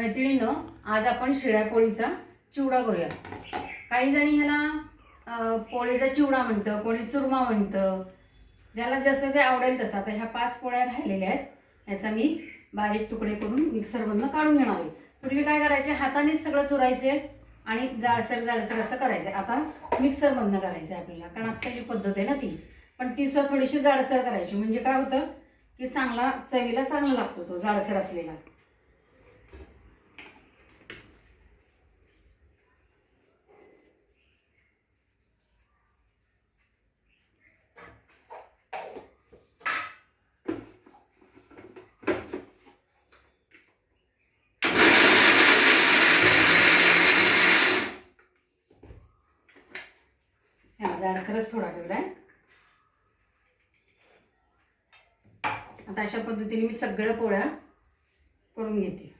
मैत्रिणीनं आज आपण शिळ्या पोळीचा चिवडा करूया. काही जणी ह्याला पोळीचा चिवडा म्हणतं कोणी चुरमा म्हणतं ज्याला जसं जे आवडेल तसं. आता ह्या पाच पोळ्या राहिलेल्या आहेत. ह्याचा मी बारीक तुकडे करून मिक्सरमधनं काढून घेणार आहे. पूर्वी काय करायचे? हातानेच सगळं चुरायचे आणि जाडसर जाडसर असं करायचं. आता मिक्सरमधनं करायचं आहे आपल्याला कारण आत्ताची पद्धत आहे ना ती. पण ती सुद्धा थोडीशी जाडसर करायची. म्हणजे काय होतं? की चांगला चवीला चांगला लागतो तो जाडसर असलेला. ह्या थोडा थोडा आहे आता अशा पद्धतीने मी सगळ्या पोळ्या करून घेते.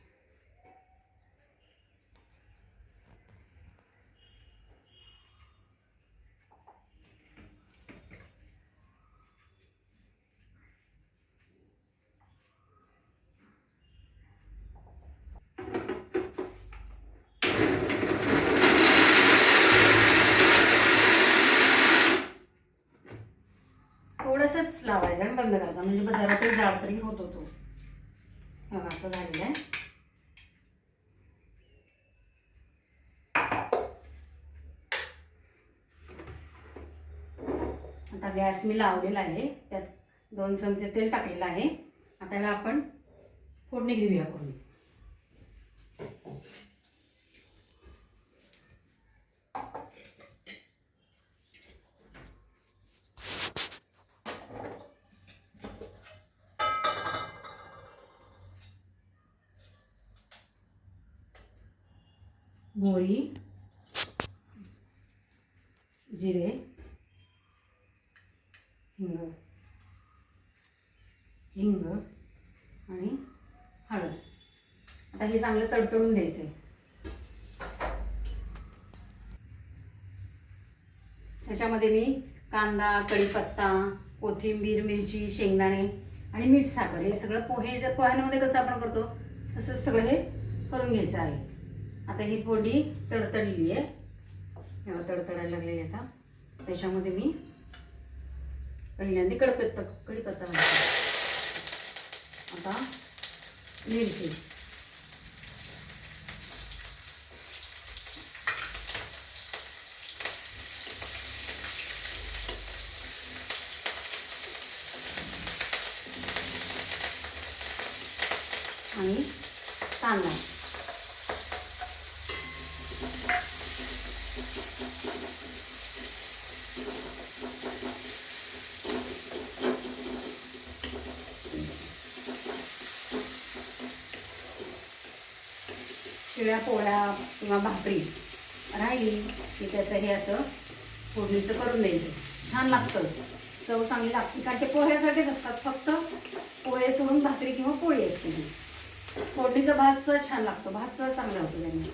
तसंच लावायचं आणि बंद करायचा. म्हणजे जरा ते जाड तरी होत होतो. बघा असं झालेलं आहे. आता गॅस मी लावलेला आहे. त्यात दोन चमचे तेल टाकलेलं आहे. आता याला आपण फोडणी घेऊया करून मोहरी जिरे हिंग हिंग आणि हळद. आता हे चांगलं तडतडून द्यायचं आहे त्याच्यामध्ये मी कांदा कढीपत्ता कोथिंबीर मिरची शेंगदाणे आणि मीठ साखर हे सगळं पोहे जर पोह्यांमध्ये कसं आपण करतो तसंच सगळं हे करून घ्यायचं आहे. आता ही फोडणी तडतडलेली आहे. हे तडतडायला लागलेली आता. त्याच्यामध्ये मी पहिल्यांदा कडपत्ता कडीपत्ता घालते. आता मिरची. आणि कांदा शिळ्या पोळ्या किंवा भाकरी राहिली की त्याचं हे असं फोडणीचं करून द्यायचं. छान लागतं. चव चांगली लागते. कारण ते पोह्यासाठीच असतात. फक्त पोहे सोडून भाकरी किंवा पोळी असते ती. फोडणीचा भात सुद्धा छान लागतो. भात सुद्धा चांगला होतो त्यांनी.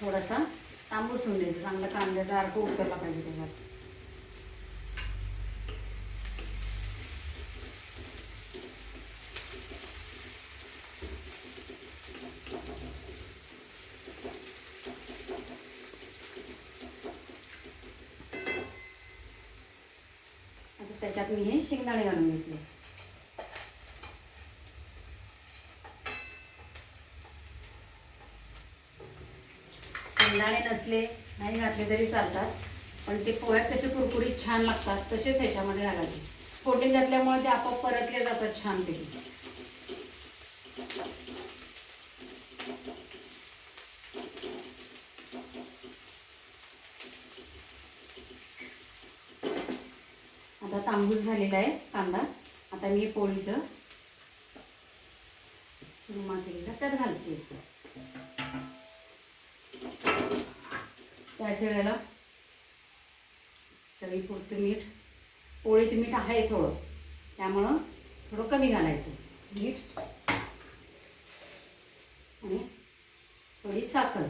थोडासा तांबूस होऊन द्यायचं. चांगला कांद्याचा अर्क उतरला पाहिजे त्याच्यात. त्याच्यात मी हे शेंगदाणे घालून घेतले. शेंगदाणे नसले नाही घातले तरी चालतात पण ते पोह्यात कसे कुरकुरीत छान लागतात तसेच ह्याच्यामध्ये घालायचे. फोडणी घातल्यामुळे ते आपोआप परतले जातात छानपैकी. आता तांबूस झालेला आहे कांदा. आता मी हे पोळीचं रुमा केलेला त्यात घालते. त्याच वेळेला चवीपुरतं मीठ. पोळीत मीठ आहे थोडं त्यामुळं थोडं कमी घालायचं. मीठ आणि थोडी साखर.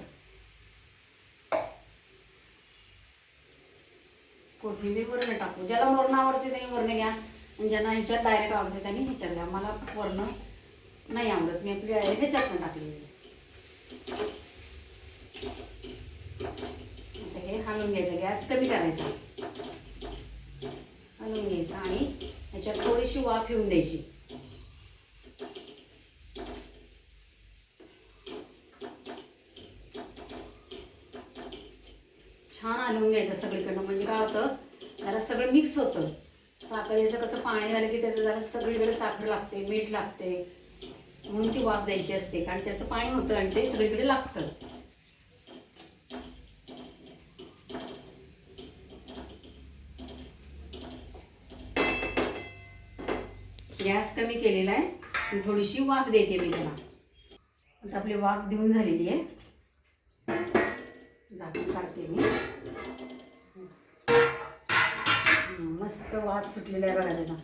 मी वरण टाकू. ज्याला वरण आवडते त्यांनी वरण घ्या. आणि ज्यांना ह्याच्यात डायरेक्ट आवडते त्यांनी ह्याच्यात घ्या. मला वर्ण नाही आवडत. मी आपली डायरेक्ट ह्याच्यात पण टाकलेली आहे. आता हे हलवून घ्यायचं. गॅस कमी करायचा. हलवून घ्यायचं आणि ह्याच्यात थोडीशी वाफ येऊन द्यायची. छान हलवून घ्यायचं सगळीकडनं. म्हणजे काय होतं? जरा सगळं मिक्स होतं. साखरेचं कसं पाणी झालं की त्याचं जरा सगळीकडे साखर लागते मीठ लागते. म्हणून ती वाफ द्यायची असते कारण त्याचं पाणी होतं आणि ते सगळीकडे लागतं. गॅस कमी केलेला आहे आणि थोडीशी वाफ देते मी त्याला. आता आपली वाफ देऊन झालेली आहे. झाकून काढते मी. मस्त वास सुटलेला आहे बघा त्याचा.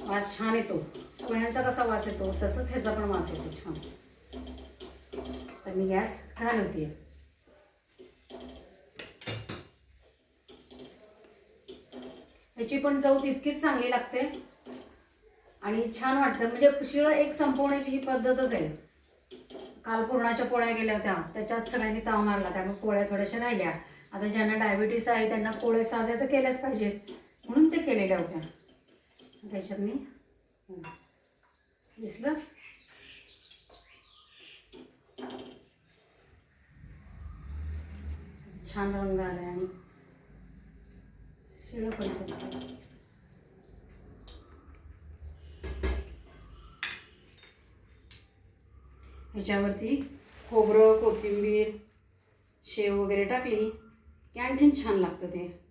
वास छान येतो. पोह्यांचा कसा वास येतो तसंच ह्याचा पण वास येतो. छान. तर मी गॅस घालवते. ह्याची पण चव तितकीच चांगली लागते. आणि छान वाटतं. म्हणजे शिळं एक संपवण्याची ही पद्धतच आहे. काल पुरणाच्या पोळ्या गेल्या होत्या. त्याच्यात सगळ्यांनी ताव मारला. त्यामुळे पोळ्या थोड्याशा राहिल्या. आता ज्यांना डायबिटीस आहे त्यांना पोळे साध्या तर केल्याच पाहिजेत. म्हणून ते केलेल्या होत्या. त्याच्यात मी दिसलं. छान रंग आहे आणि शिळं पैसे ह्याच्यावरती खोबरं कोथिंबीर शेव वगैरे टाकली की आणखीन छान लागतं ते.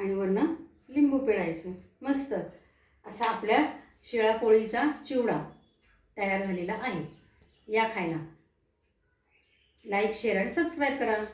आणि वरनं लिंबू पिळायचं. मस्त. असा आपल्या शिळापोळीचा चिवडा तयार झालेला आहे. या खायला. लाईक शेअर आणि सबस्क्राईब करा.